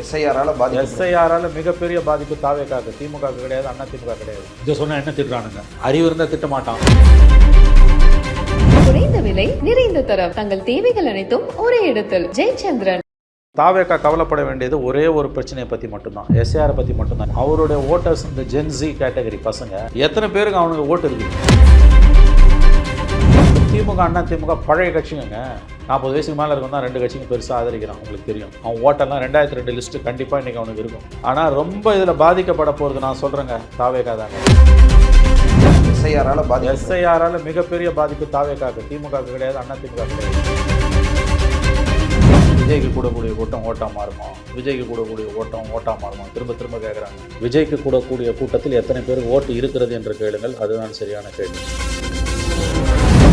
எஸ்ஐஆரால பாதிக்க எஸ்ஐஆரால மிகப்பெரிய பாதிப்பு தாவேக்காக்கு திமுக கிடையாது அண்ணா திமுக கிடையாது. இதை சொன்னா என்ன திட்டுறானுங்க? அறிவு இருந்தா திட்ட மாட்டான் குறைந்த விலை நிறைந்த தரம். தங்கள் தேவைகள் அனைத்தும் ஒரே இடத்தில். ஜெயச்சந்திரன். தாவேக்கா கவலைப்பட வேண்டியது ஒரே ஒரு பிரச்சனையை பற்றி மட்டும்தான். எஸ்ஏஆரை பற்றி மட்டும்தான். அவருடைய ஓட்டர்ஸ் இந்த ஜென்சி கேட்டகரி பசங்க எத்தனை பேருக்கு அவனுக்கு ஓட்டு இருக்குது திமுக அண்ணா திமுக பழைய கட்சிங்க. நாற்பது வயசுக்கு மேலே இருக்கும் தான் ரெண்டு கட்சிங்க பெருசாக ஆதரிக்கிறான் உங்களுக்கு தெரியும். அவன் ஓட்டெல்லாம் ரெண்டாயிரத்தி ரெண்டு லிஸ்ட்டு கண்டிப்பாக இன்றைக்கி அவனுக்கு இருக்கும். ஆனால் ரொம்ப இதில் பாதிக்கப்பட போகிறது நான் சொல்கிறேங்க தாவேக்கா தாங்க எஸ்ஐஆரால பாதிக்க எஸ்ஐஆரால மிகப்பெரிய பாதிப்பு தாவேக்காக்கு திமுக கிடையாது அண்ணா திமுக கிடையாது. விஜய்க்கு கூடக்கூடிய கூட்டம் ஓட்டா மாறுமா? விஜய்க்கு கூடக்கூடிய ஓட்டம் ஓட்டா மாறுமா? திரும்ப திரும்ப கேட்குறாங்க விஜய்க்கு கூடக்கூடிய கூட்டத்தில் எத்தனை பேருக்கு ஓட்டு இருக்கிறது என்று கேளுங்கள் அதுதான் சரியான கேள்வி.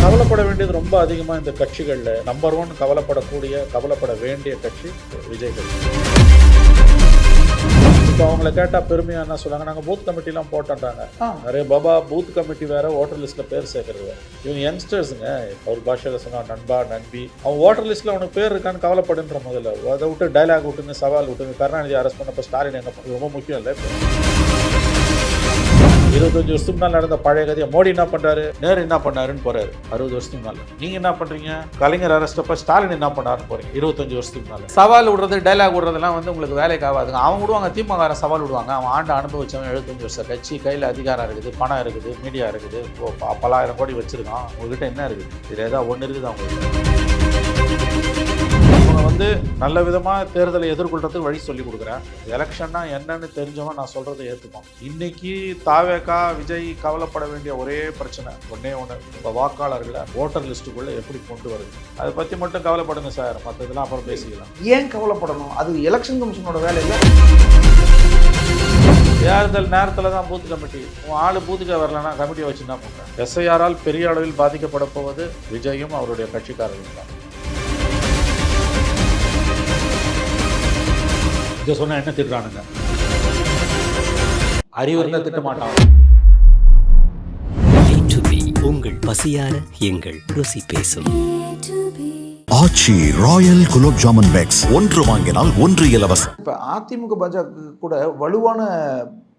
கவலைப்பட வேண்டியது ரொம்ப அதிகமாக இந்த கட்சிகளில். நம்பர் ஒன் கவலைப்படக்கூடிய கவலைப்பட வேண்டிய கட்சி விஜய் கட்சி இப்போ அவங்கள கேட்டால் பெருமையாக என்ன சொல்றாங்க? நாங்கள் பூத் கமிட்டிலாம் போட்டோன்றாங்க. நிறைய பாபா பூத் கமிட்டி வேற ஓட்டர் லிஸ்ட்டில் பேர் சேர்க்கறது. வேற இவங்க யங்ஸ்டர்ஸுங்க அவர் பாஷையில் சொன்னா நண்பா நண்பி. அவன் ஓட்டர் லிஸ்ட்டில் அவனுக்கு பேர் இருக்கான்னு கவலைப்படுன்ற முதல்ல. அதை விட்டு டைலாக் விட்டுங்க சவால் விட்டுங்க. கருணாநிதி அரெஸ்ட் பண்ணப்போ ஸ்டாலின் எங்க ரொம்ப முக்கியம் இல்லை இருபத்தஞ்சு வருஷத்துக்கு முன்னால் நடந்த பழைய கதையை மோடி என்ன பண்றாரு? நேரு என்ன பண்ணாருன்னு போறாரு. அறுபது வருஷத்துக்கு முன்னால. நீங்க என்ன பண்றீங்க? கலைஞர் அரஸ்டப்ப ஸ்டாலின் என்ன பண்ணாருன்னு போறீங்க. இருபத்தஞ்சு வருஷத்துக்கு முன்னால. சவால் விடுறது டைலாக் விடுறதெல்லாம் வந்து உங்களுக்கு வேலைக்கு ஆகாதுங்க. அவங்க விடுவாங்க திமுக சவால் விடுவாங்க. அவன் ஆண்டு அனுபவிச்சவன் எழுபத்தஞ்சு வருஷம். கட்சி கையில் அதிகாரம் இருக்குது பணம் இருக்குது மீடியா இருக்குது. பல்லாயிரம் பலாயிரம் கோடி வச்சிருக்கான். உங்ககிட்ட என்ன இருக்குது? இதில் ஏதாவது ஒன்று இருக்குது அவங்களுக்கு நல்ல விதமாக தேர்தலை எதிர்கொள்றதுக்கு வழி சொல்லி கொடுக்குறேன். எலெக்ஷன்னா என்னன்னு தெரிஞ்சவன் நான் சொல்கிறத ஏற்றுப்பான் இன்னைக்கு தாவேக்கா விஜய் கவலைப்பட வேண்டிய ஒரே பிரச்சனை. ஒன்றே ஒன்று இப்போ வாக்காளர்களை ஓட்டர் லிஸ்ட்டுக்குள்ளே எப்படி கொண்டு வருது? அதை பற்றி மட்டும் கவலைப்படுங்க சார். மற்றதெல்லாம் அப்புறம் பேசிக்கலாம். ஏன் கவலைப்படணும்? அது எலெக்ஷன் கமிஷனோட வேலை இல்லை. தேர்தல் நேரத்தில் தான் பூத் கமிட்டி உன் ஆள் பூத்துக்க வரலன்னா கமிட்டியை வச்சு என்ன பண்ணுறேன் எஸ்ஐஆரால் பெரிய அளவில் பாதிக்கப்பட போவது விஜயும் அவருடைய கட்சிக்காரர்களும் தான். இதை சொன்னா என்ன திட்டுறானுங்க? அறிவு இருந்தால் திட்ட மாட்டான். B2B உங்கள் பசியார எங்கள் ருசி பேசும். ஆச்சி ராயல் குலோப் ஜாமுன் பேக்ஸ் ஒன்று வாங்கினால் ஒன்று இலவசம். இப்போ அதிமுக பாஜக கூட வலுவான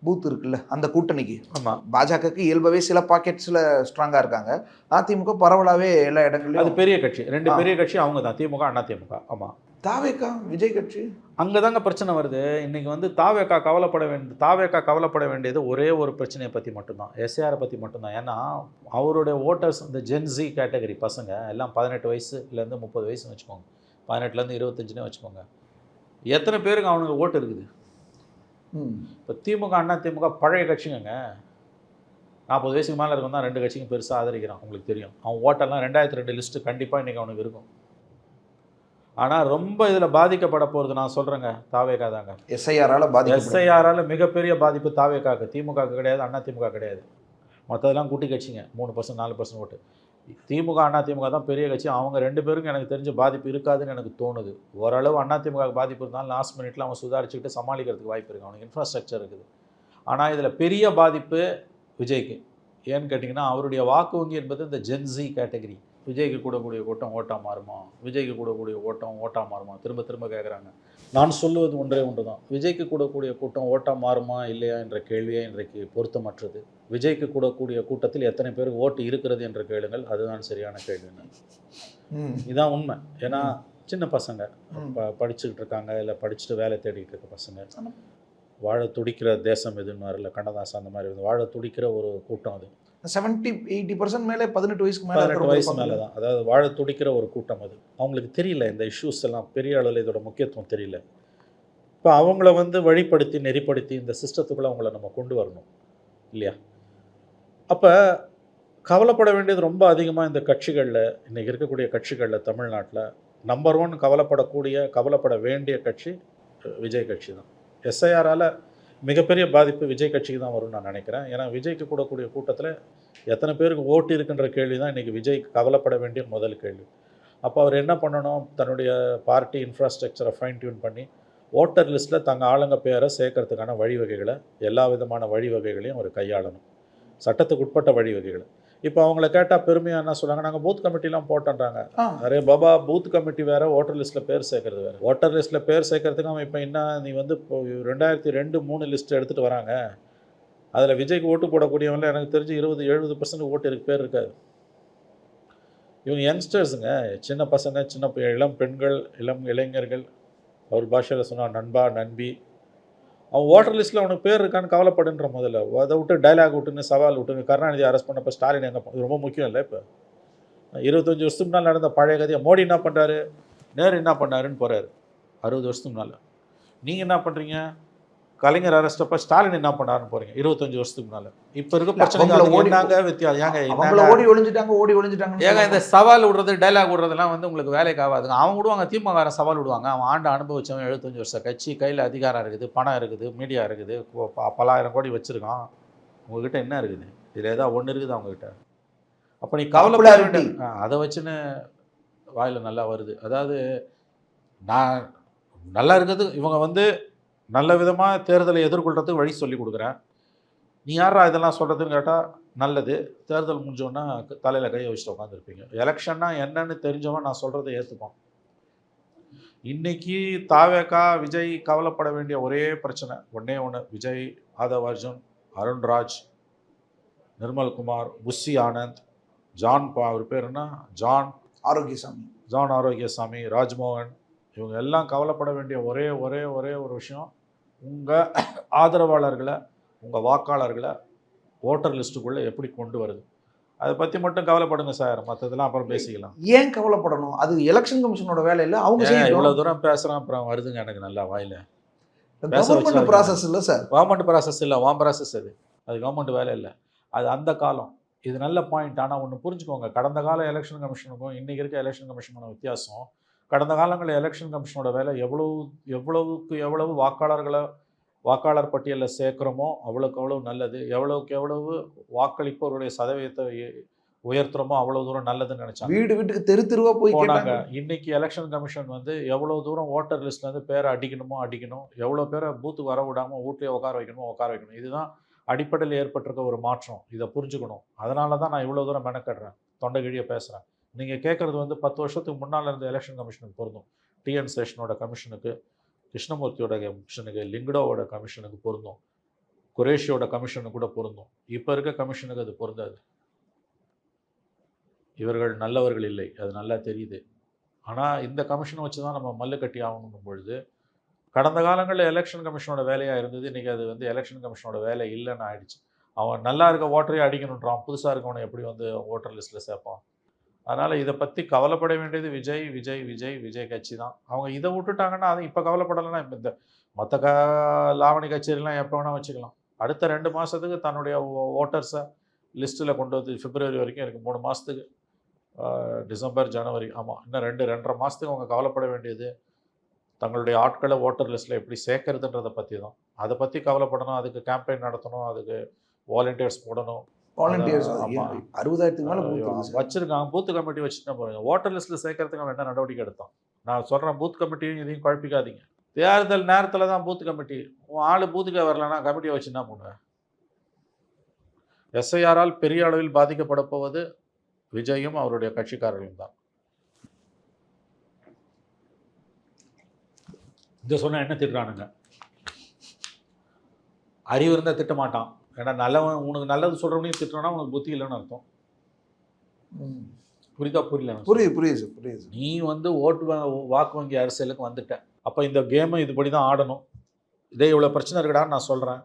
பூத் இருக்குல்ல அந்த கூட்டணிக்கு. ஆமாம் பாஜகவுக்கு இயல்பாகவே சில பாக்கெட்ஸில் ஸ்ட்ராங்காக இருக்காங்க. அதிமுக பரவலாகவே எல்லா அது இடங்கள்லையும் பெரிய கட்சி. ரெண்டு. பெரிய கட்சி அவங்க தான் திமுக அண்ணா திமுக. ஆமாம் தாவேக்கா விஜய் கட்சி? அங்கே தாங்க பிரச்சனை வருது. இன்னைக்கு வந்து தாவேக்கா கவலைப்பட வேண்டிய தாவேக்கா கவலைப்பட வேண்டியது ஒரே ஒரு பிரச்சனையை பற்றி மட்டும்தான். எஸ்ஏஆரை பற்றி மட்டும்தான். ஏன்னா அவருடைய ஓட்டர்ஸ் இந்த ஜென்சி கேட்டகரி பசங்க எல்லாம் பதினெட்டு வயசுலேருந்து முப்பது வயசுன்னு வச்சுக்கோங்க. பதினெட்டுலேருந்து இருபத்தஞ்சுனே வச்சுக்கோங்க. எத்தனை பேருக்கு அவனுக்கு ஓட்டு இருக்குது? இப்போ திமுக அண்ணா திமுக பழைய கட்சிங்க நாற்பது வயசுக்கு மேலே இருக்கும் தான் ரெண்டு கட்சிக்கும் பெருசாக ஆதரிக்கிறான் உங்களுக்கு தெரியும். அவன் ஓட்டெல்லாம் ரெண்டாயிரத்தி ரெண்டு லிஸ்ட்டு கண்டிப்பாக இன்றைக்கி அவனுக்கு இருக்கும். ஆனால் ரொம்ப இதில் பாதிக்கப்பட போகிறது நான் சொல்கிறேங்க தாவேக்கா தாங்க. எஸ்ஐஆரால பாதிக்க எஸ்ஐஆரால் மிகப்பெரிய பாதிப்பு தாவேக்காக்கு திமுக கிடையாது அண்ணா திமுக கிடையாது. மற்றதெல்லாம் குட்டி கட்சிங்க. மூணு பர்சன்ட் நாலு பர்சன்ட் ஓட்டு. திமுக அண்ணா திமுக தான் பெரிய கட்சி. அவங்க ரெண்டு பேருக்கும் எனக்கு தெரிஞ்ச பாதிப்பு இருக்காதுன்னு எனக்கு தோணுது. ஓரளவு அண்ணா பாதிப்பு இருந்தாலும் லாஸ்ட் மினிட்ல அவன் சுதாரிச்சுக்கிட்டு சமாளிக்கிறதுக்கு வாய்ப்பு இருக்குது அவனுக்கு இன்ஃப்ராஸ்ட்ரக்சர் இருக்குது. ஆனால் இதில் பெரிய பாதிப்பு விஜய்க்கு. ஏன்னு கேட்டிங்கன்னா அவருடைய வாக்கு வங்கி என்பது இந்த ஜென்சி கேட்டகரி விஜய்க்கு கூடக்கூடிய கூட்டம் ஓட்டா மாறுமா? விஜய்க்கு கூடக்கூடிய ஓட்டம் ஓட்டா மாறுமா? திரும்ப திரும்ப கேட்குறாங்க நான் சொல்லுவது ஒன்றே ஒன்று தான் விஜய்க்கு கூடக்கூடிய கூட்டம் ஓட்டா மாறுமா இல்லையா என்ற கேள்வியே இன்றைக்கு பொருத்தமற்றது. விஜய்க்கு கூடக்கூடிய கூட்டத்தில் எத்தனை பேருக்கு ஓட்டு இருக்கிறது என்று கேளுங்கள். அதுதான் சரியான கேள்வி ம். இதான் உண்மை. ஏன்னா சின்ன பசங்க. ப படிச்சுக்கிட்டு இருக்காங்க. இல்லை படிச்சுட்டு வேலை தேடிட்டு இருக்க பசங்க. வாழ துடிக்கிற தேசம் எதுன்னு வரல கண்ணதாசன் அந்த மாதிரி வாழ துடிக்கிற ஒரு கூட்டம் அது. செவன்ட்டி எயிட்டி பர்சன்ட் மேலே பதினெட்டு வயசுக்கு மேலே பதினெட்டு வயசு மேலே தான் அதாவது வாழ துடிக்கிற ஒரு கூட்டம் அது. அவங்களுக்கு தெரியல இந்த இஷ்யூஸ் எல்லாம் பெரிய அளவில் இதோட முக்கியத்துவம் தெரியல. இப்போ அவங்கள வந்து வழிப்படுத்தி நெறிப்படுத்தி இந்த சிஸ்டத்துக்குள்ளே அவங்கள நம்ம கொண்டு வரணும். இல்லையா? அப்போ கவலைப்பட வேண்டியது ரொம்ப அதிகமாக இந்த கட்சிகளில் இன்றைக்கி இருக்கக்கூடிய கட்சிகளில் தமிழ்நாட்டில் நம்பர் ஒன் கவலைப்படக்கூடிய கவலைப்பட வேண்டிய கட்சி விஜய் கட்சி தான். எஸ்ஐஆரால் மிகப்பெரிய பாதிப்பு விஜய் கட்சிக்கு தான் வரும்னு நான் நினைக்கிறேன். ஏன்னா விஜய்க்கு கூடக்கூடிய கூட்டத்தில் எத்தனை பேருக்கு ஓட்டு இருக்குன்ற கேள்வி தான் இன்றைக்கி விஜய் கவலைப்பட வேண்டிய முதல் கேள்வி. அப்போ அவர் என்ன பண்ணணும்? தன்னுடைய பார்ட்டி இன்ஃப்ராஸ்ட்ரக்சரை ஃபைன் டியூன் பண்ணி ஓட்டர் லிஸ்ட்டில் தங்க ஆளுங்க பேரை சேர்க்கறதுக்கான வழிவகைகளை எல்லா விதமான வழிவகைகளையும் அவர் கையாளணும். சட்டத்துக்கு உட்பட்ட வழிவகைகளை. இப்போ அவங்கள கேட்டால் பெருமையாக என்ன சொல்றாங்க? நாங்கள் பூத் கமிட்டிலாம் போட்டோன்றாங்க. அரே பாபா பூத் கமிட்டி வேற ஓட்டர் லிஸ்ட்டில் பேர் சேர்க்கறது வேற. ஓட்டர் லிஸ்ட்டில் பேர் சேர்க்கறதுக்கு அவன் இப்போ என்ன நீ வந்து இப்போ ரெண்டாயிரத்தி ரெண்டு மூணு லிஸ்ட் எடுத்துகிட்டு வராங்க. அதில் விஜய்க்கு ஓட்டு போடக்கூடியவங்கள எனக்கு தெரிஞ்சு இருபது எழுபது பர்சன்ட் ஓட்டு இருக்கு பேர் இருக்காது. இவங்க யங்ஸ்டர்ஸுங்க சின்ன பசங்க சின்ன இளம் பெண்கள் இளம் இளைஞர்கள். அவர் பாஷையில் சொன்னால் நண்பா நண்பி. அவன் ஓட்டர் லிஸ்ட்டில் அவனுக்கு பேர் இருக்கான்னு கவலைப்படுன்ற முதல்ல. அதை விட்டு டைலாக் விட்டுன்னு சவால் விட்டுன்னு கருணாநிதி அரெஸ்ட் பண்ணப்போ ஸ்டாலின் எங்கே இது ரொம்ப முக்கியம் இல்லை இப்போ. இருபத்தஞ்சி வருஷத்துக்கு நாள் நடந்த பழைய கதையை மோடி என்ன பண்ணுறாரு நேரு என்ன பண்ணாருன்னு போகிறாரு அறுபது வருஷத்துக்கு நாள் நீங்கள் என்ன பண்ணுறீங்க கலைஞர் அரெஸ்ட் அப்போ ஸ்டாலின் என்ன பண்ணாருன்னு போகிறீங்க இருபத்தஞ்சி வருஷத்துக்கு முன்னால். இப்போ இருக்க இல்ல, பிரச்சனைக்கு அவங்கள அதுக்கு ஓடி- என்னங்க வித்தியாசம்? ஏங்க அவங்கள என்னங்க? ஓடி ஒளிஞ்சிட்டாங்க ஓடி ஒளிஞ்சிட்டாங்க ஏங்க இந்த சவால் விடுறது டைலாக் விடுறதெல்லாம் வந்து உங்களுக்கு வேலைக்கு ஆகாதுங்க. அவன் விடுவாங்க திமுக சவால் விடுவாங்க. அவன் ஆண்டு அனுபவிச்சவன் எழுபத்தஞ்சு வருஷம். கட்சி கையில் அதிகாரம் இருக்குது பணம் இருக்குது மீடியா இருக்குது. பலாயிரம் கோடி வச்சுருக்கான். உங்ககிட்ட என்ன இருக்குது? இதில் ஏதாவது ஒன்று இருக்குது அவங்ககிட்ட அப்போ நீ கவலைப்பட அதை வச்சுன்னு வாயில் நல்லா வருது. அதாவது நான் நல்லா இருக்கிறது இவங்க வந்து நல்ல விதமாக தேர்தலை எதிர்கொள்கிறதுக்கு வழி சொல்லி கொடுக்குறேன். நீ யாரா இதெல்லாம் சொல்கிறதுன்னு கேட்டால் நல்லது. தேர்தல் முடிஞ்சோன்னா தலையில் கையை வச்சுட்டு உட்காந்துருப்பீங்க எலெக்ஷன்னா என்னன்னு தெரிஞ்சவன் நான் சொல்கிறத ஏற்றுப்பான் இன்னைக்கு தாவேகா விஜய் கவலைப்பட வேண்டிய ஒரே பிரச்சனை. ஒண்ணே ஒன்று விஜய் ஆதவ் அர்ஜுன் அருண்ராஜ் நிர்மல்குமார் புஷி ஆனந்த் ஜான் பா அவர் பேர் என்ன? ஜான் ஆரோக்கியசாமி. ஜான் ஆரோக்கியசாமி ராஜ்மோகன். இவங்க எல்லாம் கவலைப்பட வேண்டிய ஒரே ஒரே ஒரே ஒரு விஷயம். உங்கள் ஆதரவாளர்களை உங்கள் வாக்காளர்களை ஓட்டர் லிஸ்ட்டுக்குள்ளே எப்படி கொண்டு வருது? அதை பற்றி மட்டும் கவலைப்படுங்க சார். மற்றதெல்லாம் அப்புறம் பேசிக்கலாம். ஏன் கவலைப்படணும்? அது எலெக்ஷன் கமிஷனோட வேலை இல்ல. அவங்க இவ்வளோ தூரம் பேசுகிறேன் அப்புறம் வருதுங்க எனக்கு நல்லா வாயில. கவர்மெண்ட். ப்ராசஸ் இல்ல சார். கவர்மெண்ட் ப்ராசஸ் இல்லை வாம் ப்ராசஸ் அது. அது கவர்மெண்ட் வேலை இல்லை. அது அந்த காலம். இது நல்ல பாயிண்ட் ஆனால் ஒன்று புரிஞ்சுக்கோங்க. கடந்த கால எலெக்ஷன் கமிஷனுக்கும் இன்றைக்கி இருக்க எலெக்ஷன் கமிஷனுக்கான வித்தியாசம். கடந்த காலங்களில் எலெக்ஷன் கமிஷனோட வேலை எவ்வளவு எவ்வளவுக்கு எவ்வளவு வாக்காளர்களை வாக்காளர் பட்டியலில் சேர்க்குறோமோ அவ்வளோக்கு அவ்வளவு நல்லது. எவ்வளவுக்கு எவ்வளவு வாக்களிப்பவருடைய சதவீதத்தை உய- உயர்த்துறோமோ அவ்வளோ தூரம் நல்லதுன்னு நினச்சாங்க. வீடு வீட்டுக்கு தெரு தெருவா போய் போனாங்க. இன்னைக்கு எலெக்ஷன் கமிஷன் வந்து எவ்வளோ தூரம் ஓட்டர் லிஸ்ட்லேருந்து பேரை அடிக்கணுமோ அடிக்கணும். எவ்வளோ பேரை பூத்துக்கு வர விடாமல் வீட்லேயே உட்கார வைக்கணுமோ உட்கார வைக்கணும். இதுதான் அடிப்படையில் ஏற்பட்டிருக்க ஒரு மாற்றம். இதை புரிஞ்சுக்கணும். அதனால தான் நான் இவ்வளோ தூரம் மெனக்கடுறேன். தொண்டைகிழிய பேசுகிறேன் நீங்கள் கேட்குறது வந்து பத்து வருஷத்துக்கு முன்னால் இருந்த எலெக்ஷன் கமிஷனுக்கு பொருந்தும். டிஎன் சேஷனோட கமிஷனுக்கு கிருஷ்ணமூர்த்தியோட கமிஷனுக்கு லிங்கடோவோட கமிஷனுக்கு பொருந்தும். குரேஷியோட கமிஷனுக்கு கூட பொருந்தும். இப்போ இருக்க கமிஷனுக்கு அது பொருந்தாது. இவர்கள் நல்லவர்கள் இல்லை அது நல்லா தெரியுது. ஆனால் இந்த கமிஷனை வச்சு தான் நம்ம மல்லு கட்டி ஆகணும் பொழுது கடந்த காலங்களில் எலெக்ஷன் கமிஷனோட வேலையாக இருந்தது இன்றைக்கி அது வந்து எலெக்ஷன் கமிஷனோட வேலை இல்லைன்னு ஆயிடுச்சு. அவன் நல்லா இருக்க ஓட்டரையும் அடிக்கணுன்றான் புதுசாக இருக்கவனை எப்படி வந்து ஓட்டர் லிஸ்ட்டில் சேர்ப்பான்? அதனால் இதை பற்றி கவலைப்பட வேண்டியது விஜய் விஜய் விஜய் விஜய் கட்சி தான். அவங்க இதை விட்டுட்டாங்கன்னா அது இப்போ கவலைப்படலைன்னா இப்போ இந்த மற்ற க லாவணி கச்சேரிலாம் எப்போ வேணால் வச்சுக்கலாம். அடுத்த ரெண்டு மாதத்துக்கு தன்னுடைய ஓட்டர்ஸை லிஸ்ட்டில் கொண்டு வந்து பிப்ரவரி வரைக்கும் இருக்குது மூணு மாதத்துக்கு டிசம்பர் ஜனவரி ஆமாம் இன்னும் ரெண்டு ரெண்டரை மாதத்துக்கு அவங்க கவலைப்பட வேண்டியது தங்களுடைய ஆட்களை ஓட்டர் லிஸ்ட்டில் எப்படி சேர்க்கறதுன்றதை பற்றி தான் அதை பற்றி கவலைப்படணும். அதுக்கு கேம்பெயின் நடத்தணும். அதுக்கு வாலண்டியர்ஸ் போடணும். வாலண்டியர்ஸ். அறுபதாயிரத்துக்கு மேல. வச்சிருக்காங்க பூத் கமிட்டி வச்சுட்டு போகிறீங்க ஓட்டர் லிஸ்ட்டில் சேர்க்கறதுக்கு என்ன நடவடிக்கை எடுத்தான்? நான் சொல்கிறேன் பூத் கமிட்டியும் இதையும் குழப்பிக்காதீங்க. தேர்தல் நேரத்தில் தான் பூத் கமிட்டி உன் ஆள் பூத்துக்கே வரலன்னா கமிட்டியை வச்சு என்ன பண்ணுவேன் எஸ்ஐஆரால் பெரிய அளவில் பாதிக்கப்பட போவது விஜயும் அவருடைய கட்சிக்காரர்களும் தான். இதை சொன்னால் என்ன திட்டுறானுங்க? அறிவு இருந்தால் திட்ட மாட்டான் ஏன்னா நல்லவன் உனக்கு நல்லது சொல்கிறவனையும் திட்டுறானா உனக்கு புத்தி இல்லைன்னு அர்த்தம். புரியுதா? புரியல? புரியுது புரியுது புரியுது. நீ வந்து ஓட்டு வாக்கு வங்கி அரசியலுக்கு வந்துட்ட. அப்போ இந்த கேமை இதுபடி தான் ஆடணும். இதே இவ்வளோ பிரச்சனை இருக்குடான்னு நான் சொல்கிறேன்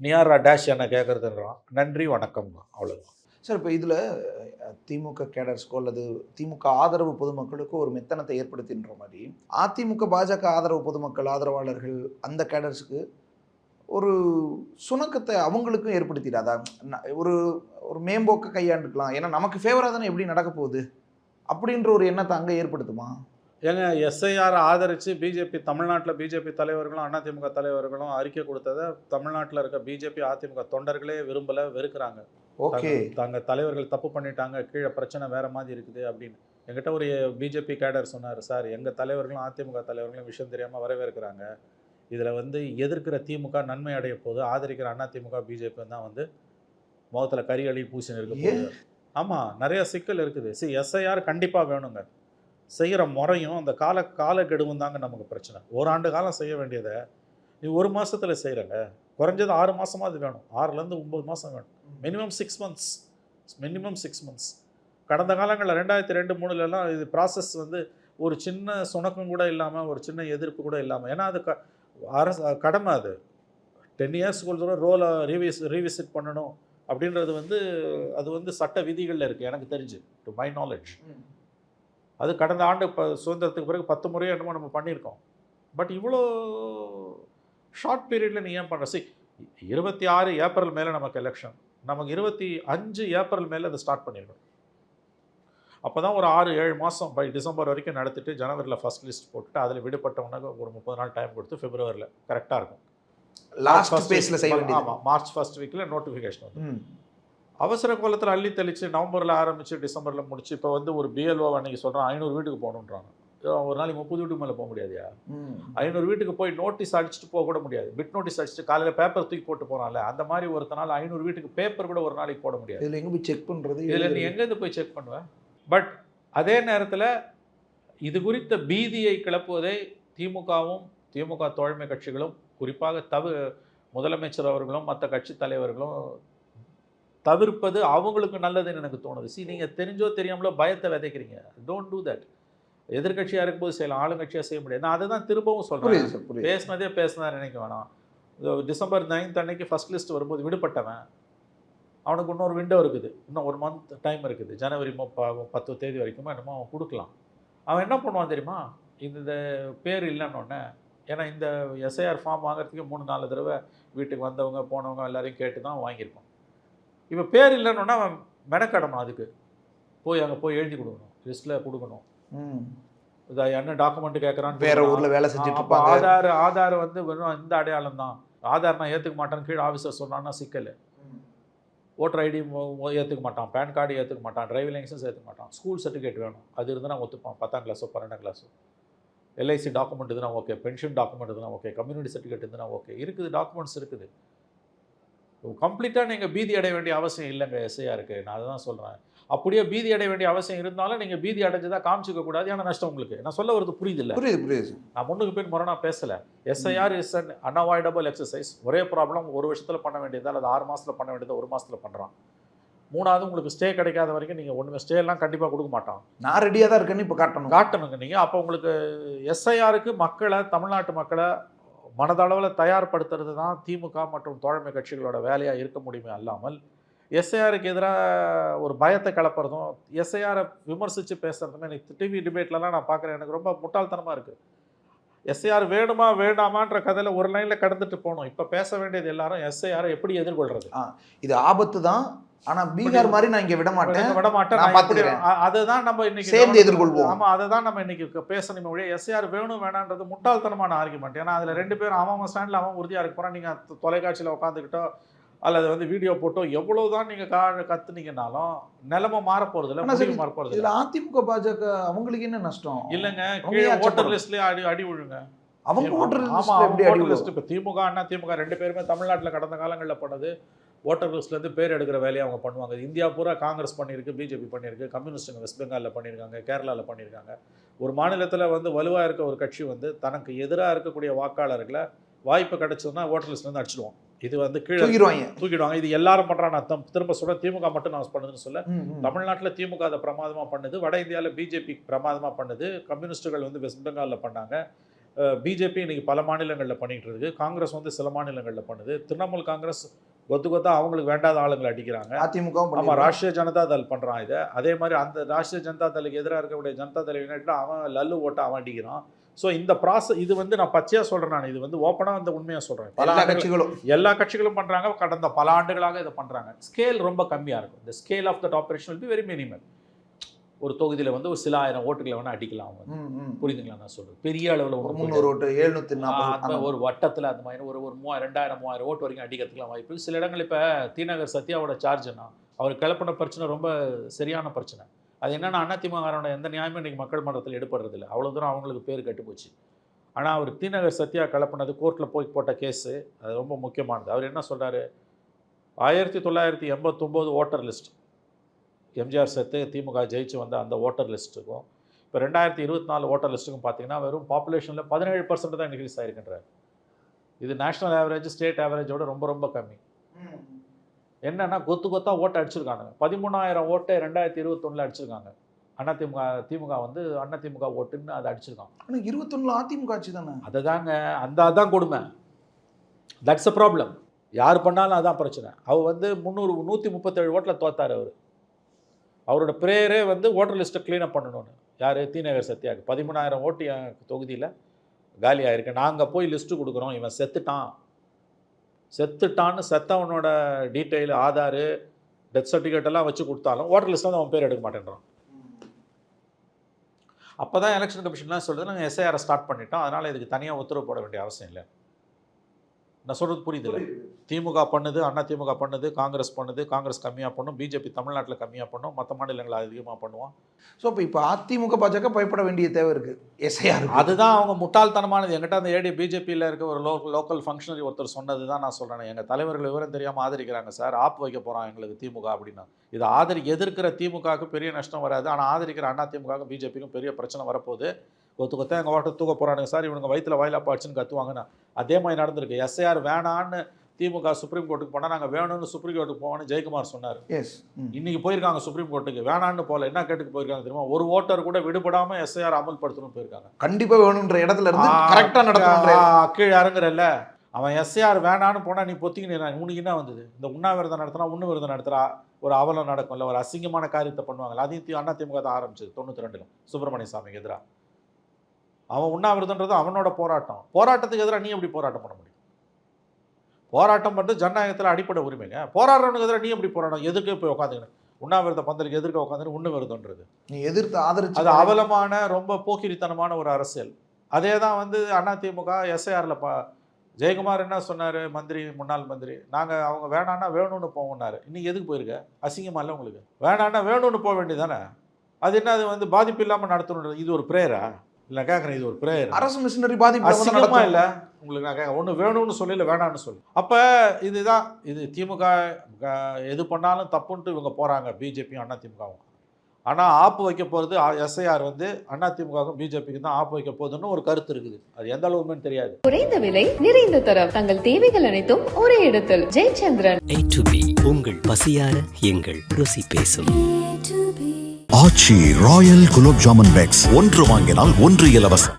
நீ யாரா டேஷ் என்ன கேட்குறதுன்றான் நன்றி வணக்கம் அவ்வளோதான் சார் இப்போ இதில் திமுக கேடர்ஸ்க்கோ அல்லது திமுக ஆதரவு பொதுமக்களுக்கோ ஒரு மெத்தனத்தை ஏற்படுத்தின்ற மாதிரி அதிமுக பாஜக ஆதரவு பொதுமக்கள் ஆதரவாளர்கள் அந்த கேடர்ஸுக்கு ஒரு சுணக்கத்தை அவங்களுக்கும் ஏற்படுத்திடாதா? ஒரு ஒரு மேம்போக்க கையாண்டுக்கலாம். ஏன்னா நமக்கு ஃபேவராக தானே எப்படி நடக்க போகுது? அப்படின்ற ஒரு எண்ணத்தை அங்கே ஏற்படுத்துமா? ஏங்க எஸ்ஐஆர் ஆதரித்து பிஜேபி தமிழ்நாட்டில் பிஜேபி தலைவர்களும் அதிமுக தலைவர்களும் அறிக்கை கொடுத்ததை தமிழ்நாட்டில் இருக்க பிஜேபி அதிமுக தொண்டர்களே விரும்பலை வெறுக்கிறாங்க. ஓகே. தங்க- தலைவர்கள் தப்பு பண்ணிட்டாங்க கீழே பிரச்சனை வேற மாதிரி இருக்குது அப்படின்னு. என்கிட்ட ஒரு பிஜேபி கேடர் சொன்னார் சார் எங்கள் தலைவர்களும் அதிமுக தலைவர்களும் விஷயம் தெரியாமல் வரவேற்கிறாங்க. இதில் வந்து எதிர்க்கிற திமுக நன்மை அடைய போது ஆதரிக்கிற அண்ணா திமுக பிஜேபி தான் வந்து முகத்தில் கறி அழி பூசணி இருக்க? போகுது. ஆமாம் நிறைய சிக்கல் இருக்குது. சி எஸ்ஐஆர் கண்டிப்பாக வேணுங்க. செய்கிற முறையும் அந்த கால காலக்கெடுவும் தாங்க நமக்கு பிரச்சனை. ஓராண்டு காலம் செய்ய வேண்டியதை நீ ஒரு மாசத்துல செய்கிறங்க குறைஞ்சது ஆறு மாசமா அது வேணும். ஆறுலேருந்து ஒம்பது மாதம் வேணும். Minimum six months minimum six months கடந்த காலங்களில் ரெண்டாயிரத்தி ரெண்டு மூணுலலாம் இது ப்ராசஸ் வந்து ஒரு சின்ன சுணக்கம் கூட இல்லாமல் ஒரு சின்ன எதிர்ப்பு கூட இல்லாமல் ஏன்னா அது க அரசு கடமை அது. டென் இயர்ஸ்க்கு ஒரு தடவை ரோலை ரீவிஸ் ரீவிசிட் பண்ணணும் அப்படின்றது வந்து அது வந்து சட்ட விதிகளில் இருக்குது எனக்கு தெரிஞ்சு டு மை. நாலேஜ் அது கடந்த ஆண்டு இப்போ சுதந்திரத்துக்கு பிறகு பத்து முறையோ என்னமோ நம்ம பண்ணியிருக்கோம். பட் இவ்வளோ ஷார்ட் பீரியடில் நீ ஏன் பண்ணுற சி இருபத்தி ஆறு ஏப்ரல் மேலே நமக்கு எலெக்ஷன் நமக்கு இருபத்தி அஞ்சு ஏப்ரல் மேலே அதை ஸ்டார்ட் பண்ணியிருக்கோம் அப்போ தான் ஒரு ஆறு ஏழு மாதம் பை டிசம்பர் வரைக்கும் நடத்திட்டு ஜனவரியில் ஃபர்ஸ்ட் லிஸ்ட் போட்டுட்டு அதில் விடுபட்டவனுக்கு ஒரு முப்பது நாள் டைம் கொடுத்து பிப்ரவரியில் கரெக்டாக இருக்கும். லாஸ்ட் பேஸ்ல செய்ய வேண்டியது. ஆமாம் மார்ச் ஃபர்ஸ்ட் வீக்கில் நோட்டிஃபிகேஷன் வந்து. அவசர காலத்தில் அள்ளி தெளித்து நவம்பரில் ஆரம்பித்து டிசம்பரில் முடிச்சு இப்போ வந்து ஒரு பிஎல்ஓ அன்னைக்கு சொல்கிறான் ஐநூறு வீட்டுக்கு போகணுன்றாங்க. ஒரு நாளைக்கு முப்பது வீட்டுக்கு மேலே போக முடியாதுயா. ஐநூறு வீட்டுக்கு போய் நோட்டீஸ் அடிச்சுட்டு போக கூட முடியாது. பிட் நோட்டீஸ் அடிச்சுட்டு காலையில் பேப்பர் தூக்கி போட்டு போகிறான்ல அந்த மாதிரி ஒருத்தனால ஐநூறு வீட்டுக்கு பேப்பர் கூட ஒரு நாளைக்கு போட முடியாது. இதுல எங்க போய் செக் பண்றது? இதில் நீ? எங்கேருந்து போய் செக் பண்ணுவ? பட் அதே நேரத்தில் இது குறித்த பீதியை கிளப்புவதை திமுகவும் திமுக தோழமை கட்சிகளும் குறிப்பாக தவு முதலமைச்சர் அவர்களும் மற்ற கட்சி தலைவர்களும் தவிர்ப்பது அவங்களுக்கு நல்லதுன்னு எனக்கு தோணுது. சி நீங்கள் தெரிஞ்சோ தெரியாமலோ பயத்தை விதைக்கிறீங்க. டோன்ட் டூ தட் எதிர்கட்சியாக இருக்கும்போது செய்யலாம் ஆளுங்கட்சியாக செய்ய முடியாது. நான் அதை தான் திரும்பவும் சொல்கிறேன் பேசினதே பேசினா நினைக்க வேணாம். டிசம்பர் நைன்த் அன்னைக்கு ஃபர்ஸ்ட் லிஸ்ட் வரும்போது விடுபட்டவன். அவனுக்கு இன்னொரு விண்டோ இருக்குது. இன்னும் ஒரு மந்த் டைம் இருக்குது. ஜனவரி பத்து தேதி வரைக்குமா என்னமோ அவன் கொடுக்கலாம். அவன் என்ன பண்ணுவான் தெரியுமா? இந்த பேர் இல்லைன்னொன்னே ஏன்னா இந்த எஸ்ஐஆர் ஃபார்ம் வாங்குறதுக்கு மூணு நாலு தடவை வீட்டுக்கு வந்தவங்க போனவங்க எல்லாரையும் கேட்டு தான் வாங்கியிருப்பான். இப்போ பேர் இல்லைன்னொன்னே அவன் மெனக்கடணும் அதுக்கு. போய் அங்கே போய் எழுதி கொடுக்கணும். லிஸ்ட்டில் கொடுக்கணும். ம். இதை என்ன டாக்குமெண்ட் கேட்குறான்னு வேற ஊர்ல வேலை செஞ்சுட்டு ஆதார் ஆதார் வந்து வெறும் இந்த அடையாளம் தான். ஆதார் நான் ஏற்றுக்க மாட்டேன்னு கீழே ஆஃபீஸர் சொன்னான்னா சிக்கல். ஓட்டர் ஐடி ஏற்றுக்க மாட்டான் பேன் கார்டு ஏற்றுக்க மாட்டான் டிரைவிங் லைசன்ஸ் ஏற்றுக்க மாட்டான். ஸ்கூல் சர்டிஃபிகேட் வேணும். அது இருந்தால் ஒத்துப்பான். பத்தாம் கிளாஸோ பன்னெண்டாம் கிளாஸோ எல்ஐசி டாக்குமெண்ட் இதுனா ஓகே பென்ஷன் டாக்குமெண்ட் இதுனா ஓகே கம்யூனிட்டி சர்டிஃபிகேட் இதுனா ஓகே இருக்குது டாக்குமெண்ட்ஸ் இருக்குது. கம்ப்ளீட்டாக நீங்கள் பீதி அடைய வேண்டிய அவசியம் இல்லைங்க எஸ்ஐயாக இருக்குது நான் அதை தான் சொல்கிறேன் அப்படியே பீதி அடைய வேண்டிய அவசியம் இருந்தாலும் நீங்கள் பீதி அடைஞ்சதா காமிச்சிக்க கூடாது. ஏன்னா நஷ்டம் உங்களுக்கு. நான் சொல்ல வருது புரியுது இல்லை? புரியுது புரியுது. நான் முன்னுக்கு பின் முரணா பேசலை. SIR is an unavoidable exercise ஒரே ப்ராப்ளம் ஒரு வருஷத்தில் பண்ண வேண்டியது அல்லது ஆறு மாசத்துல பண்ண வேண்டியது ஒரு மாசத்துல பண்ணுறான் மூணாவது உங்களுக்கு ஸ்டே கிடைக்காத வரைக்கும் நீங்கள் ஒன்றுமே ஸ்டே எல்லாம் கண்டிப்பாக கொடுக்க மாட்டான். நான் ரெடியா தான் இருக்கேன்னு இப்ப காட்டணும். காட்டணுங்க நீங்கள் அப்போ உங்களுக்கு எஸ்ஐஆருக்கு மக்களை தமிழ்நாட்டு மக்களை மனதளவில் தயார்படுத்துறது தான் திமுக மற்றும் தோழமை கட்சிகளோட வேலையாக இருக்க முடியுமே அல்லாமல் எஸ்ஐஆருக்கு எதிராக ஒரு பயத்தை கிளப்புறதும் எஸ்ஐஆரை விமர்சித்து பேசுறதுமே எனக்கு டிவி டிபேட்லலாம் நான் பார்க்குறேன். எனக்கு ரொம்ப முட்டாள்தனமாக இருக்குது எஸ்ஐஆர் வேணுமா வேண்டாமான்ற கதையில் ஒரு லைனில் கடந்துட்டு போகணும் இப்போ பேச வேண்டியது எல்லாரும் எஸ்ஐஆரை எப்படி எதிர்கொள்றது? இது ஆபத்து தான். ஆனா பீகார் மாதிரி நான் இங்க விட மாட்டேன் விட மாட்டேன் நான் பார்த்துக்கிறேன். அதுதான் நம்ம இன்னைக்கு சேர்ந்து. எதிர்கொள்வோம். ஆமா அதை தான் நம்ம இன்னைக்கு பேசணுமே ஒழிய எஸ்ஆர் வேணும் வேணான்றது முட்டாள்தனமான ஆர்குமெண்ட் ஏன்னா அதுல ரெண்டு பேரும் அவன் ஸ்டாண்டில் அவன் உறுதியா இருக்க போறான். நீங்க தொ- தொலைக்காட்சியில உட்காந்துக்கிட்டோ அல்லது வந்து வீடியோ போட்டோ எவ்வளவுதான் நீங்க கா கத்துனீங்கனாலும் நிலைமை மாற போறது இல்ல மாற இதுல இல்ல அதிமுக பாஜக அவங்களுக்கு என்ன நஷ்டம்? இல்லைங்க கீழே ஓட்டர்? லிஸ்ட்லயே அடி அடி விழுங்க. அவங்க ஓட்டர் அடி ஓட்டர்? லிஸ்ட் இப்போ திமுக அண்ணா திமுக ரெண்டு பேருமே தமிழ்நாட்டுல கடந்த காலங்கள்ல பண்ணது ஓட்டர் லிஸ்ட்லேருந்து பேர் எடுக்கிற வேலையை அவங்க பண்ணுவாங்க. இந்தியா பூரா காங்கிரஸ் பண்ணியிருக்கு பிஜேபி பண்ணியிருக்கு கம்யூனிஸ்ட்டுங்க வெஸ்ட் பெங்காலில் பண்ணியிருக்காங்க கேரளாவில் பண்ணியிருக்காங்க. ஒரு மாநிலத்தில் வந்து வலுவாக இருக்க ஒரு கட்சி வந்து தனக்கு எதிராக இருக்கக்கூடிய வாக்காளர்களை வாய்ப்பு கிடைச்சதுன்னா ஓட்டர் லிஸ்ட்லேருந்து அடிச்சிடுவோம். இது வந்து கீழே தூக்கிடுவாங்க. தூக்கிடுவாங்க. இது எல்லாரும் பண்ணுறான் அர்த்தம். திரும்ப சொல்ல திமுக மட்டும் நான் பண்ணுதுன்னு சொல்ல. தமிழ்நாட்டில் திமுக அதை பிரமாதமாக பண்ணுது. வட இந்தியாவில் பிஜேபி பிரமாதமாக பண்ணுது. கம்யூனிஸ்ட்டுகள் வந்து வெஸ்ட் பெங்காலில் பண்ணாங்க. பிஜேபி இன்னைக்கு பல மாநிலங்களில் பண்ணிட்டு இருக்கு. காங்கிரஸ் வந்து சில மாநிலங்களில் பண்ணுது. திரிணாமுல் காங்கிரஸ் கொத்து கொத்தா அவங்களுக்கு வேண்டாத ஆளுங்களை அடிக்கிறாங்க. ஆமாம் பண்ணிடுவாங்க. ராஷ்ட்ரிய ஜனதா தள் பண்ணுறான் இதை. அதே மாதிரி அந்த ராஷ்ட்ரிய ஜனதா தளுக்கு எதிராக இருக்கக்கூடிய ஜனதா தள் அவன் லல்லு ஓட்ட அவன் அடிக்கிறான். ஸோ இந்த ப்ராசஸ் இது வந்து நான் பச்சையாக சொல்கிறேன் நான். இது வந்து ஓப்பனாக இந்த உண்மையாக சொல்கிறேன் பல கட்சிகளும். எல்லா கட்சிகளும் பண்ணுறாங்க கடந்த பல ஆண்டுகளாக இதை பண்ணுறாங்க ஸ்கேல் ரொம்ப கம்மியாக இருக்கும். இந்த scale of that operation will be very minimal ஒரு தொகுதியில் வந்து ஒரு சில ஆயிரம் ஓட்டுகளை வேணால் அடிக்கலாம் அவங்க. புரியுதுங்களா? நான் சொல்கிறேன் பெரிய அளவில் ஒரு முந்நூறு ஓட்டு. எழுநூத்தி நாற்பது அந்த ஒரு வட்டத்தில் அந்த மாதிரி ஒரு ஒரு மூவாயிரம் ரெண்டாயிரம் மூவாயிரம் ஓட்டு வரைக்கும் அடிக்கிறதுக்குலாம் வாய்ப்பு. சில இடங்கள் இப்போ தீநகர் சத்யாவோட சார்ஜ்னா அவர் கிளப்பின பிரச்சனை ரொம்ப சரியான பிரச்சனை. அது என்னென்னா அதிமுகவோட எந்த நியாயமும் இன்றைக்கி மக்கள் மன்றத்தில் எடுப்படுறதில்ல அவ்வளோ தூரம் அவங்களுக்கு பேர் கெட்டுப்போச்சு. ஆனால் அவர் தீநகர் சத்யா கலப்பினது கோர்ட்டில் போய் போட்ட கேஸு அது ரொம்ப முக்கியமானது. அவர் என்ன சொல்கிறார் ஆயிரத்தி தொள்ளாயிரத்தி எண்பத்தொம்போது ஓட்டர் லிஸ்ட். எம்ஜிஆர் செத்து திமுக ஜெயிச்சு வந்த அந்த ஓட்டர் லிஸ்ட்டுக்கும் இப்போ ரெண்டாயிரத்தி இருபத்தி நாலு ஓட்டர் லிஸ்ட்டுக்கும் பார்த்தீங்கன்னா வெறும் பாப்புலேஷனில் பதினேழு பர்சன்ட் தான் இன்க்ரீஸ் ஆகிருக்கின்றார் இது நேஷனல் ஆவரேஜ் ஸ்டேட் ஆவரேஜோட ரொம்ப ரொம்ப கம்மி. என்னன்னா கொத்து கொத்தா ஓட்டை அடிச்சிருக்காங்க. பதிமூணாயிரம் ஓட்டை ரெண்டாயிரத்தி இருபத்தொன்னில் அடிச்சிருக்காங்க. அதிமுக திமுக வந்து அதிமுக ஓட்டுன்னு அதை அடிச்சிருக்காங்க ஆனால் இருபத்தொன்னுல அதிமுக ஆட்சி தானே? அதை தாங்க அந்த அதான் கொடுமை. தட்ஸ் அ ப்ராப்ளம் யார் பண்ணாலும் அதான் பிரச்சனை. அவர் வந்து முந்நூறு நூற்றி முப்பத்தேழு ஓட்டில் தோத்தார் அவர். அவரோட ப்ரேயரே வந்து ஓட்டர் லிஸ்ட்டை க்ளீன் அப் பண்ணணும்னு. யார்? தீநகர் சத்யாவுக்கு. பதிமூணாயிரம் ஓட்டு என் தொகுதியில் காலி ஆயிருக்கு நாங்கள் போய் லிஸ்ட்டு கொடுக்குறோம். இவன் செத்துட்டான். செத்துட்டான்னு செத்தவனோட டீட்டெயில் ஆதார் டெத் சர்டிஃபிகேட் எல்லாம் வச்சு கொடுத்தாலும் ஓட்டர் லிஸ்ட்டில் வந்து அவன் பேர் எடுக்க மாட்டேன்றான். அப்போ தான் எலெக்ஷன் கமிஷன்லாம் சொல்லுது நாங்கள் எஸ்ஐஆரை ஸ்டார்ட் பண்ணிட்டோம். அதனால் இதுக்கு தனியாக உத்தரவு போட வேண்டிய அவசியம் இல்லை. நான் சொல்கிறது புரியுதுல்ல? திமுக பண்ணுது அண்ணா திமுக பண்ணுது காங்கிரஸ் பண்ணுது காங்கிரஸ் கம்மியாக பண்ணும் பிஜேபி தமிழ்நாட்டில் கம்மியாக பண்ணும் மற்ற மாநிலங்கள் அதிகமாக பண்ணுவோம் ஸோ இப்போ இப்போ அதிமுக பாஜக பயப்பட வேண்டிய தேவை இருக்கு. எஸ்ஐஆர் அதுதான் அவங்க முட்டாள்தனமானது. எங்கிட்ட அந்த ஏடி பிஜேபியில் இருக்க ஒரு லோக்கல் லோக்கல் ஃபங்க்ஷனரி ஒருத்தர் சொன்னது தான் நான் சொல்கிறேன் எங்கள் தலைவர்கள் விவரம் தெரியாமல் ஆதரிக்கிறாங்க சார். ஆப் வைக்க போகிறோம் எங்களுக்கு திமுக அப்படின்னா. இதை ஆதரி எதிர்க்கிற திமுகவுக்கு பெரிய நஷ்டம் வராது. ஆனால் ஆதரிக்கிற அண்ணா திமுகவுக்கும் பிஜேபிக்கும் பெரிய பிரச்சனை வரப்போகுது. கொத்து கொத்த எங்கள் ஓட்ட தூக்க போகிறானுங்க சார் இவனுங்க வயிற்றுல வாயிலா பாய்ச்சுன்னு கத்துவாங்கன்னா அதே மாதிரி நடந்திருக்கு. எஸ்ஐஆர் வேணான்னு திமுக சுப்ரீம் கோர்ட்டுக்கு போனால் நாங்கள் வேணும்னு சுப்ரீம் கோர்ட்டுக்கு போவோம்னு ஜெயக்குமார் சொன்னார். எஸ் இன்னைக்கு போயிருக்காங்க சுப்ரீம் கோர்ட்டுக்கு. வேணான்னு போகல. என்ன கேட்டுக்கு போயிருக்காங்க தெரியுமா? ஒரு ஓட்டர் கூட விடுபடாமல் எஸ்ஐஆர் அமல்படுத்தணும்னு போயிருக்காங்க. கண்டிப்பா வேணுன்ற இடத்துல இருந்து ஆ, கரெக்டா நடக்கணுன்ற ஆ, கீழே இறங்குறல்ல. அவன் எஸ்ஏஆர் வேணான்னு போனால் நீ பொத்திக்கிட்டு உனக்கு என்ன வந்தது? இந்த உண்ணாவிரதம் நடத்தினா உண்ணு நடத்துறா? ஒரு அவலம் நடக்கும்ல ஒரு அசிங்கமான காரியத்தை பண்ணுவாங்கல்ல அதையும் அண்ணா திமுக தான் ஆரம்பிச்சது தொண்ணூற்றி ரெண்டில் சுப்பிரமணிய சாமிக்கு எதிராக அவன் உண்ணாவிரதன்றது அவனோட போராட்டம். போராட்டத்துக்கு எதிராக நீ எப்படி போராட்டம் பண்ண முடியும்? போராட்டம் பண்ணுறது ஜனநாயகத்தில் அடிப்படை உரிமைங்க. போராடுறவனுக்கு எதிராக நீ எப்படி போராட்டம் எதுக்கு போய் உட்காந்துக்கணும் உண்ணாவிரத பந்தலுக்கு எதிர்க்க உட்காந்து உண்ணு விரதம்ன்றது. நீ எதிர்த்து ஆதரிச்சு அது அவலமான ரொம்ப போக்கிரித்தனமான ஒரு அரசியல். அதே தான் வந்து அதிமுக எஸ்ஐஆரில் பா ஜெயக்குமார் என்ன சொன்னார்? மந்திரி முன்னாள் மந்திரி நாங்கள் அவங்க வேணான்னா வேணும்னு போவோம்னாரு. இன்னைக்கு எதுக்கு போயிருக்க? அசிங்கமா இல்லை உங்களுக்கு? வேணான்னா வேணும்னு போக வேண்டியதானே அது என்ன அது வந்து பாதிப்பு இல்லாமல் நடத்தணும் இது ஒரு ப்ரேயரா? இல்லை கேட்குறேன் இது ஒரு ப்ரேயர்? அரசு மிஷினரி பாதிப்பு வந்து அசிங்கமா நடத்தும். இல்லை? உங்களுக்கு நான் கேட்க ஒன்று வேணும்னு சொல்லி இல்லை வேணாம்னு சொல்லி. அப்போ இதுதான் இது திமுக எது பண்ணாலும் தப்புன்ட்டு இவங்க போகிறாங்க பிஜேபியும் அண்ணா திமுகவும். ஆனால் ஆப்பு வைக்க போகிறது எஸ்ஐஆர் வந்து அண்ணா திமுகவும் பிஜேபிக்கு தான் ஆப்பு வைக்க போகுதுன்னு ஒரு கருத்து இருக்குது. அது எந்த அளவுன்னு தெரியாது. குறைந்த விலை நிறைந்த தரம் தங்கள் தேவைகள் அனைத்தும் ஒரே இடத்தில். ஜெயச்சந்திரன். ஏ டு பி உங்கள் பசியார எங்கள் ருசி பேசும். Aachi royal gulab jamun packs. ஒன்று வாங்கினால் ஒன்று இலவசம்.